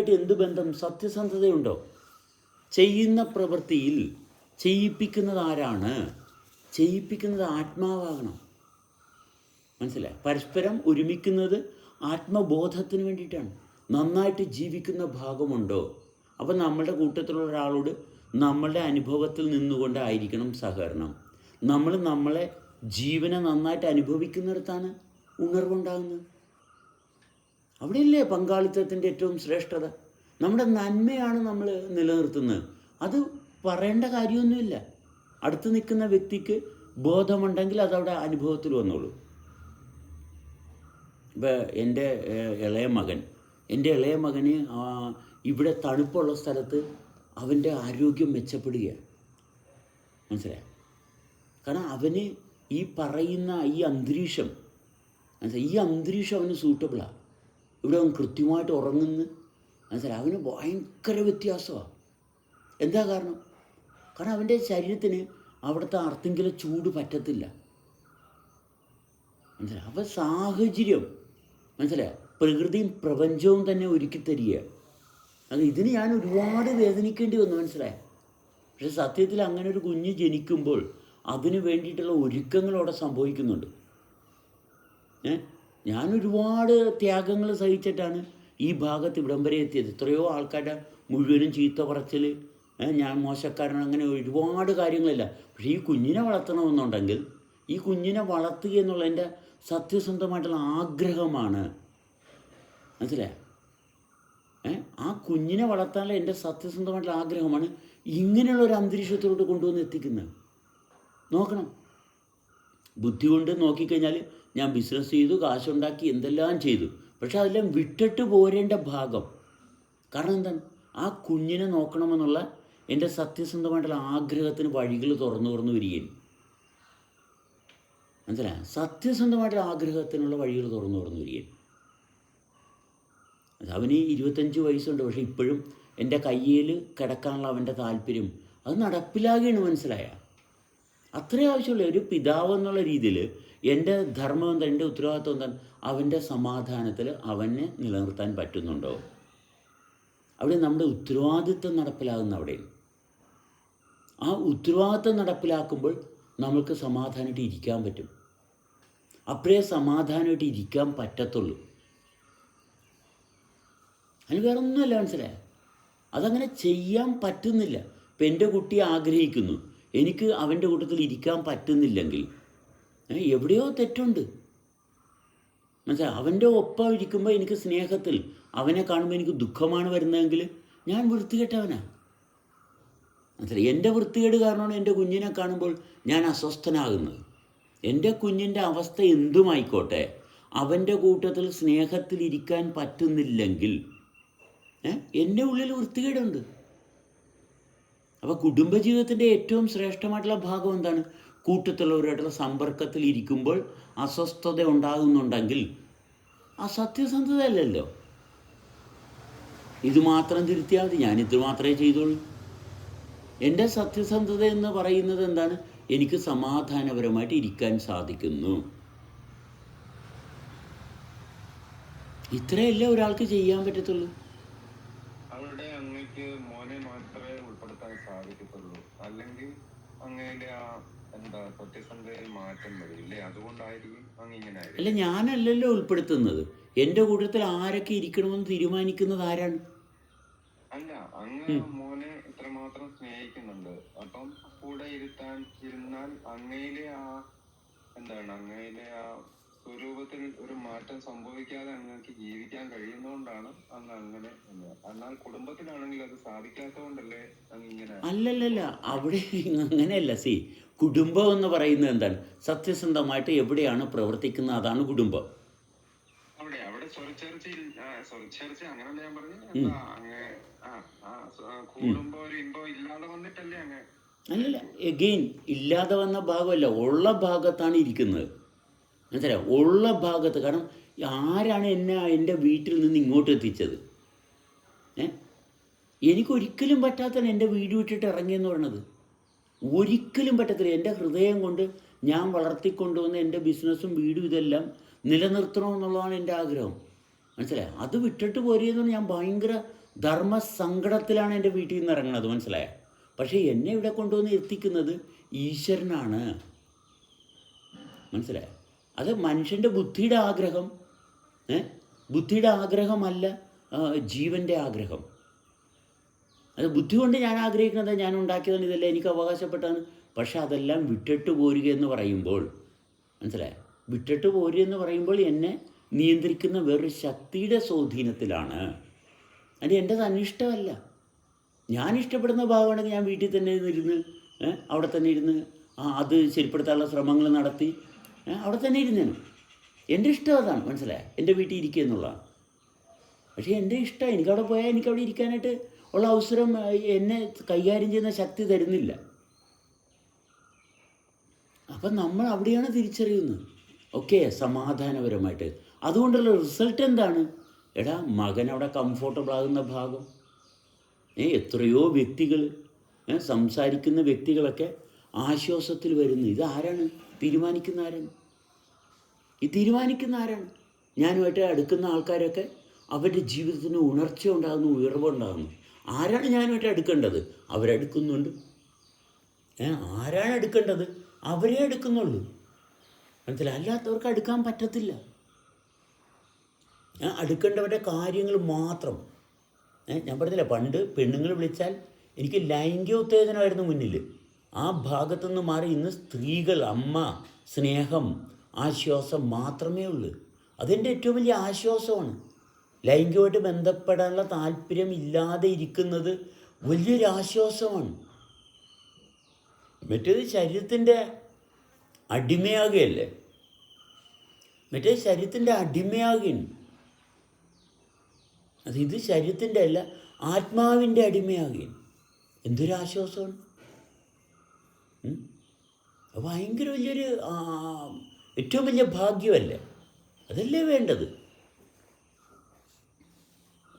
ആയിട്ട് എന്ത് ബന്ധം? സത്യസന്ധതയുണ്ടോ? ചെയ്യുന്ന പ്രവൃത്തിയിൽ ചെയ്യിപ്പിക്കുന്നത് ആരാണ്? ചെയ്യിപ്പിക്കുന്നത് ആത്മാവാകണം. മനസ്സിലായി? പരസ്പരം ഒരുമിക്കുന്നത് ആത്മബോധത്തിന് വേണ്ടിയിട്ടാണ്. നന്നായിട്ട് ജീവിക്കുന്ന ഭാഗമുണ്ടോ? അപ്പം നമ്മളുടെ കൂട്ടത്തിലുള്ള ഒരാളോട് നമ്മളുടെ അനുഭവത്തിൽ നിന്നുകൊണ്ടായിരിക്കണം സഹകരണം. നമ്മൾ നമ്മളെ ജീവനെ നന്നായിട്ട് അനുഭവിക്കുന്നിടത്താണ് ഉണർവുണ്ടാകുന്നത്. അവിടെയല്ലേ പങ്കാളിത്തത്തിന്റെ ഏറ്റവും ശ്രേഷ്ഠത? നമ്മുടെ നന്മയാണ് നമ്മൾ നിലനിർത്തുന്നത്. അത് പറയേണ്ട കാര്യമൊന്നുമില്ല. അടുത്ത് നിൽക്കുന്ന വ്യക്തിക്ക് ബോധമുണ്ടെങ്കിൽ അതവിടെ അനുഭവത്തിൽ വന്നോളൂ. ഇപ്പോൾ എന്റെ ഇളയ മകൻ എന്റെ ഇളയ മകന് ഇവിടെ തണുപ്പുള്ള സ്ഥലത്ത് അവന്റെ ആരോഗ്യം മെച്ചപ്പെടുകയാണ്. മനസ്സിലായോ? കാരണം അവന് ഈ പറയുന്ന ഈ അന്തരീക്ഷം മനസ്സിലായി? ഈ അന്തരീക്ഷം അവന് സൂട്ടബിളാണ് ഇവിടെ അവൻ കൃത്യമായിട്ട് ഉറങ്ങുന്ന. മനസ്സിലായി? അവന് ഭയങ്കര വ്യത്യാസമാണ് എന്താ കാരണം? കാരണം അവന്റെ ശരീരത്തിന് അവിടുത്തെ അർത്തിങ്കിലെ ചൂട് പറ്റത്തില്ല. മനസ്സിലായി? അവ സാഹചര്യം. മനസ്സിലായി? പ്രകൃതിയും പ്രപഞ്ചവും തന്നെ ഒരുക്കി തരിക അത് ഇതിന് ഞാൻ ഒരുപാട് വേദനിക്കേണ്ടി വന്നു. മനസ്സിലായി? പക്ഷെ സത്യത്തിൽ അങ്ങനെ ഒരു കുഞ്ഞ് ജനിക്കുമ്പോൾ അതിന് വേണ്ടിയിട്ടുള്ള ഒരുക്കങ്ങൾ അവിടെ സംഭവിക്കുന്നുണ്ട്. ഏ? ഞാൻ ഒരുപാട് ത്യാഗങ്ങൾ സഹിച്ചിട്ടാണ് ഈ ഭാഗത്ത് ഇവിടം വരെ എത്തിയത്. എത്രയോ ആൾക്കാരുടെ മുഴുവനും ചീത്ത പറച്ചിൽ ഞാൻ മോശക്കാരൻ അങ്ങനെ ഒരുപാട് കാര്യങ്ങളില്ല. പക്ഷേ ഈ കുഞ്ഞിനെ വളർത്തണമെന്നുണ്ടെങ്കിൽ ഈ കുഞ്ഞിനെ വളർത്തുക എന്നുള്ള എന്റെ സത്യസന്ധമായിട്ടുള്ള ആഗ്രഹമാണ്. മനസ്സിലായ? ആ കുഞ്ഞിനെ വളർത്താനുള്ള എന്റെ സത്യസന്ധമായിട്ടുള്ള ആഗ്രഹമാണ് ഇങ്ങനെയുള്ള ഒരു അന്തരീക്ഷത്തിലോട്ട് കൊണ്ടുവന്ന് എത്തിക്കുന്നത്. നോക്കണം. ബുദ്ധി കൊണ്ട് നോക്കിക്കഴിഞ്ഞാൽ ഞാൻ ബിസിനസ് ചെയ്തു കാശുണ്ടാക്കി എന്തെല്ലാം ചെയ്തു. പക്ഷെ അതെല്ലാം വിട്ടിട്ട് പോരേണ്ട ഭാഗം. കാരണം എന്താണ്? ആ കുഞ്ഞിനെ നോക്കണമെന്നുള്ള എന്റെ സത്യസന്ധമായിട്ടുള്ള ആഗ്രഹത്തിന് വഴികൾ തുറന്നു തുറന്നു വരികയും മനസ്സിലായ? സത്യസന്ധമായിട്ടുള്ള ആഗ്രഹത്തിനുള്ള വഴികൾ തുറന്നു തുറന്നു വരികയും അവന് ഇരുപത്തഞ്ച് വയസ്സുണ്ട്. പക്ഷെ ഇപ്പോഴും എന്റെ കയ്യിൽ കിടക്കാനുള്ള അവന്റെ താല്പര്യം അത് നടപ്പിലാകുകയാണ് മനസ്സിലായ? അത്രേ ആവശ്യമുള്ള. ഒരു പിതാവ് എന്നുള്ള രീതിയിൽ എന്റെ ധർമ്മം എന്താ എന്റെ ഉത്തരവാദിത്വം എന്താണ്? അവന്റെ സമാധാനത്തിൽ അവനെ നിലനിർത്താൻ പറ്റുന്നുണ്ടോ? അവിടെ നമ്മുടെ ഉത്തരവാദിത്വം നടപ്പിലാകുന്ന അവിടെ ആ ഉത്തരവാദിത്വം നടപ്പിലാക്കുമ്പോൾ നമ്മൾക്ക് സമാധാനമായിട്ട് ഇരിക്കാൻ പറ്റും. അപ്പോഴേ സമാധാനമായിട്ട് ഇരിക്കാൻ പറ്റത്തുള്ളൂ. അതിന് വേറെ ഒന്നുമല്ല മനസ്സിലായ? അതങ്ങനെ ചെയ്യാൻ പറ്റുന്നില്ല. ഇപ്പം എന്റെ കുട്ടി ആഗ്രഹിക്കുന്നു. എനിക്ക് അവന്റെ കൂട്ടത്തിൽ ഇരിക്കാൻ പറ്റുന്നില്ലെങ്കിൽ എവിടെയോ തെറ്റുണ്ട്. മനസ്സിലായി അവന്റെ ഒപ്പം ഇരിക്കുമ്പോൾ എനിക്ക് സ്നേഹത്തിൽ അവനെ കാണുമ്പോൾ എനിക്ക് ദുഃഖമാണ് വരുന്നതെങ്കിൽ ഞാൻ വൃത്തികെട്ടവനാണ് മനസ്സിലായി? എന്റെ വൃത്തികേട് കാരണമാണ് എന്റെ കുഞ്ഞിനെ കാണുമ്പോൾ ഞാൻ അസ്വസ്ഥനാകുന്നത്. എന്റെ കുഞ്ഞിന്റെ അവസ്ഥ എന്തുമായിക്കോട്ടെ? അവന്റെ കൂട്ടത്തിൽ സ്നേഹത്തിലിരിക്കാൻ പറ്റുന്നില്ലെങ്കിൽ എന്റെ ഉള്ളിൽ വൃത്തികേടുണ്ട്. അപ്പോൾ കുടുംബജീവിതത്തിന്റെ ഏറ്റവും ശ്രേഷ്ഠമായിട്ടുള്ള ഭാഗം എന്താണ്? കൂട്ടത്തിലുള്ളവരായിട്ടുള്ള സമ്പർക്കത്തിൽ ഇരിക്കുമ്പോൾ അസ്വസ്ഥത ഉണ്ടാകുന്നുണ്ടെങ്കിൽ ആ സത്യസന്ധത അല്ലല്ലോ. ഇത് മാത്രം തിരുത്തിയാൽ മതി. ഞാൻ ഇത് മാത്രമേ ചെയ്തുള്ളൂ. എന്റെ സത്യസന്ധത എന്ന് പറയുന്നത് എന്താണ്? എനിക്ക് സമാധാനപരമായിട്ട് ഇരിക്കാൻ സാധിക്കുന്നു. ഇത്രയല്ലേ ഒരാൾക്ക് ചെയ്യാൻ പറ്റത്തുള്ളൂ. അവിടെ അങ്ങക്ക് മോനെ മാത്രമേ ഉൾപ്പെടുത്താൻ സാധിക്കത്തുള്ളൂ. അല്ലെങ്കിൽ അങ്ങയുടെ ആ എന്താ സത്യസന്ധതയിൽ മാറ്റം വരില്ലേ? അതുകൊണ്ടായിരിക്കും അങ്ങ് ഇങ്ങനെ ആയിരിക്കും അല്ല ഞാനല്ലല്ലോ ഉൾപ്പെടുത്തുന്നത്. എന്റെ കൂട്ടത്തിൽ ആരൊക്കെ ഇരിക്കണമെന്ന് തീരുമാനിക്കുന്നത് ആരാണ്? അല്ല അങ്ങ് മോനെ ഇത്രമാത്രം സ്നേഹിക്കുന്നുണ്ട്. അപ്പം കൂടെ ഇരുത്താൻ ഇരുന്നാൽ അങ്ങയിലെ ആ എന്താണ് അങ്ങയിലെ ആ സ്വരൂപത്തിൽ ഒരു മാറ്റം സംഭവിക്കാതെ അങ്ങക്ക് ജീവിക്കാൻ കഴിയുന്നതുകൊണ്ടാണ് അങ്ങ് അങ്ങനെ എന്ന്. എന്നാൽ കുടുംബത്തിലാണെങ്കിൽ അത് സാധിക്കാത്തതുകൊണ്ടല്ലേ അങ്ങ് അല്ലല്ലല്ല അവിടെ അങ്ങനെയല്ല. സി കുടുംബം എന്ന് പറയുന്നത് എന്താണ്? സത്യസന്ധമായിട്ട് എവിടെയാണ് പ്രവർത്തിക്കുന്നത്? അതാണ് കുടുംബം. അല്ലല്ല എഗെയിൻ ഇല്ലാതെ വന്ന ഭാഗമല്ല ഉള്ള ഭാഗത്താണ് ഇരിക്കുന്നത്. മനസ്സിലായോ? ഉള്ള ഭാഗത്ത് കാരണം ആരാണ് എന്നെ എന്റെ വീട്ടിൽ നിന്ന് ഇങ്ങോട്ട് എത്തിച്ചത്? എനിക്കൊരിക്കലും പറ്റാത്തതാണ് എന്റെ വീട് വിട്ടിട്ട് ഇറങ്ങിയെന്ന് പറയണത്. ഒരിക്കലും പറ്റത്തില്ല. എന്റെ ഹൃദയം കൊണ്ട് ഞാൻ വളർത്തിക്കൊണ്ടുവന്ന എന്റെ ബിസിനസ്സും വീടും ഇതെല്ലാം നിലനിർത്തണമെന്നുള്ളതാണ് എന്റെ ആഗ്രഹം. മനസ്സിലായോ? അത് വിട്ടിട്ട് പോരുന്നതുകൊണ്ട് ഞാൻ ഭയങ്കര ധർമ്മസങ്കടത്തിലാണ് എന്റെ വീട്ടിൽ നിന്ന് ഇറങ്ങുന്നത് മനസ്സിലായോ? പക്ഷേ എന്നെ ഇവിടെ കൊണ്ടുവന്ന് എത്തിക്കുന്നത് ഈശ്വരനാണ്. മനസ്സിലായോ? അത് മനുഷ്യന്റെ ബുദ്ധിയുടെ ആഗ്രഹം. ബുദ്ധിയുടെ ആഗ്രഹമല്ല ജീവന്റെ ആഗ്രഹം. അത് ബുദ്ധി കൊണ്ട് ഞാൻ ആഗ്രഹിക്കുന്നത് ഞാൻ ഉണ്ടാക്കിയതാണ് ഇതെല്ലാം എനിക്ക് അവകാശപ്പെട്ടാണ് പക്ഷെ അതെല്ലാം വിട്ടിട്ട് പോരുക എന്ന് പറയുമ്പോൾ മനസ്സിലായ? വിട്ടിട്ട് പോരുക എന്ന് പറയുമ്പോൾ എന്നെ നിയന്ത്രിക്കുന്ന വേറൊരു ശക്തിയുടെ സ്വാധീനത്തിലാണ്. അത് എന്റെ തന്നിഷ്ടമല്ല. ഞാൻ ഇഷ്ടപ്പെടുന്ന ഭാഗമാണെങ്കിൽ ഞാൻ വീട്ടിൽ തന്നെ ഇരുന്ന് അവിടെ തന്നെ ഇരുന്ന് അത് ശരിപ്പെടുത്താനുള്ള ശ്രമങ്ങൾ നടത്തി അവിടെ തന്നെ ഇരുന്നേനും എന്റെ ഇഷ്ടം അതാണ് മനസ്സിലായ? എന്റെ വീട്ടിൽ ഇരിക്കുക എന്നുള്ളതാണ്. പക്ഷേ എന്റെ ഇഷ്ടം എനിക്കവിടെ പോയാൽ എനിക്കവിടെ ഇരിക്കാനായിട്ട് ഉള്ള അവസരം എന്നെ കൈകാര്യം ചെയ്യുന്ന ശക്തി തരുന്നില്ല. അപ്പം നമ്മൾ അവിടെയാണ് തിരിച്ചറിയുന്നത്. ഓക്കെ സമാധാനപരമായിട്ട്. അതുകൊണ്ടുള്ള റിസൾട്ട് എന്താണ്? എടാ മകൻ അവിടെ കംഫോർട്ടബിൾ ആകുന്ന ഭാഗം. ഏ എത്രയോ വ്യക്തികൾ സംസാരിക്കുന്ന വ്യക്തികളൊക്കെ ആശ്വാസത്തിൽ വരുന്നു. ഇത് ആരാണ്? തീരുമാനിക്കുന്ന ആരാണ്? ഈ തീരുമാനിക്കുന്ന ആരാണ്? ഞാനുമായിട്ട് അടുക്കുന്ന ആൾക്കാരൊക്കെ അവരുടെ ജീവിതത്തിന് ഉണർച്ച ഉണ്ടാകുന്നു ഉയർവുണ്ടാകുന്നു. ആരാണ് ഞാനുമായിട്ട് അടുക്കേണ്ടത്? അവരെടുക്കുന്നുണ്ട് ഏ ആരാണ് എടുക്കേണ്ടത് അവരെ എടുക്കുന്നുള്ളൂ മനസ്സിലായി? അല്ലാത്തവർക്ക് അടുക്കാൻ പറ്റത്തില്ല. ഞാൻ അടുക്കേണ്ടവരുടെ കാര്യങ്ങൾ മാത്രം. ഞാൻ പറഞ്ഞില്ല പണ്ട് പെണ്ണുങ്ങൾ വിളിച്ചാൽ എനിക്ക് ലൈംഗിക ഉത്തേജനമായിരുന്നു മുന്നിൽ. ആ ഭാഗത്തു നിന്ന് മാറി ഇന്ന് സ്ത്രീകൾ അമ്മ സ്നേഹം ആശ്വാസം മാത്രമേ ഉള്ളൂ. അതെന്റെ ഏറ്റവും വലിയ ആശ്വാസമാണ്. ലൈംഗികമായിട്ട് ബന്ധപ്പെടാനുള്ള താല്പര്യം ഇല്ലാതെ ഇരിക്കുന്നത് വലിയൊരു ആശ്വാസമാണ്. മറ്റേത് ശരീരത്തിന്റെ അടിമയാകുകയല്ലേ? മറ്റേ ശരീരത്തിന്റെ അടിമയാകുകയാണ്. അത് ഇത് ശരീരത്തിന്റെ അല്ല ആത്മാവിന്റെ അടിമയാകുകയാണ്. എന്തൊരു ആശ്വാസമാണ്? ഭയങ്കര വലിയൊരു ഏറ്റവും വലിയ ഭാഗ്യമല്ലേ? അതല്ലേ വേണ്ടത്?